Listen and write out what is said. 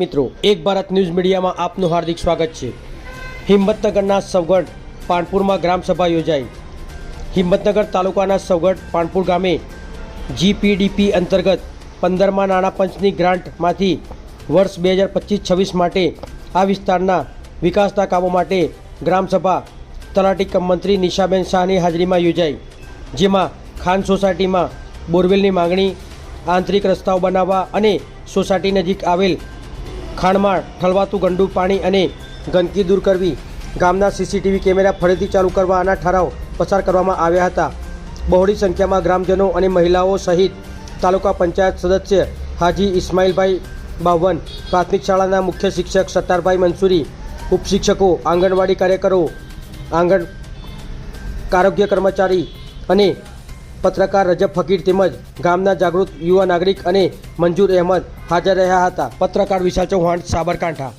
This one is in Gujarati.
મિત્રો, એક ભારત ન્યૂઝ મીડિયામાં આપનું હાર્દિક સ્વાગત છે. હિંમતનગરના સવગઢ, પાનપુરમાં ગ્રામસભા યોજાઈ. હિંમતનગર તાલુકાના સવગઢ, પાનપુર ગામે જીપીડીપી અંતર્ગત પંદરમાં નાણાં પંચની ગ્રાન્ટમાંથી વર્ષ બે હજાર પચીસ છવ્વીસ માટે આ વિસ્તારના વિકાસના કામો માટે ગ્રામસભા તલાટી કમ મંત્રી નિશાબેન શાહની હાજરીમાં યોજાઈ. જેમાં ખાન સોસાયટીમાં બોરવેલની માંગણી, આંતરિક રસ્તાઓ બનાવવા અને સોસાયટી નજીક આવેલ ખાણમાં ઠલવાતું ગંડુ પાણી અને ગંદકી દૂર કરવી. ગામના સીસીટીવી કેમેરા ફરીથી ચાલુ કરવાના ઠરાવ પસાર કરવામાં આવ્યા હતા. બહોળી સંખ્યામાં ગ્રામજનો અને મહિલાઓ સહિત તાલુકા પંચાયત સદસ્ય હાજી ઇસ્માઇલભાઈ બાવન, પ્રાથમિક શાળાના મુખ્ય શિક્ષક સત્તારભાઈ મંસૂરી, ઉપશિક્ષકો, આંગણવાડી કાર્યકરો, આંગણ આરોગ્ય કર્મચારી અને પત્રકાર રજબ ફકીર તેમજ ગામના જાગૃત યુવા નાગરિક અને મંજૂર અહેમદ હાજર રહ્યા હતા. પત્રકાર વિશાલ ચૌહાણ, સાબરકાંઠા.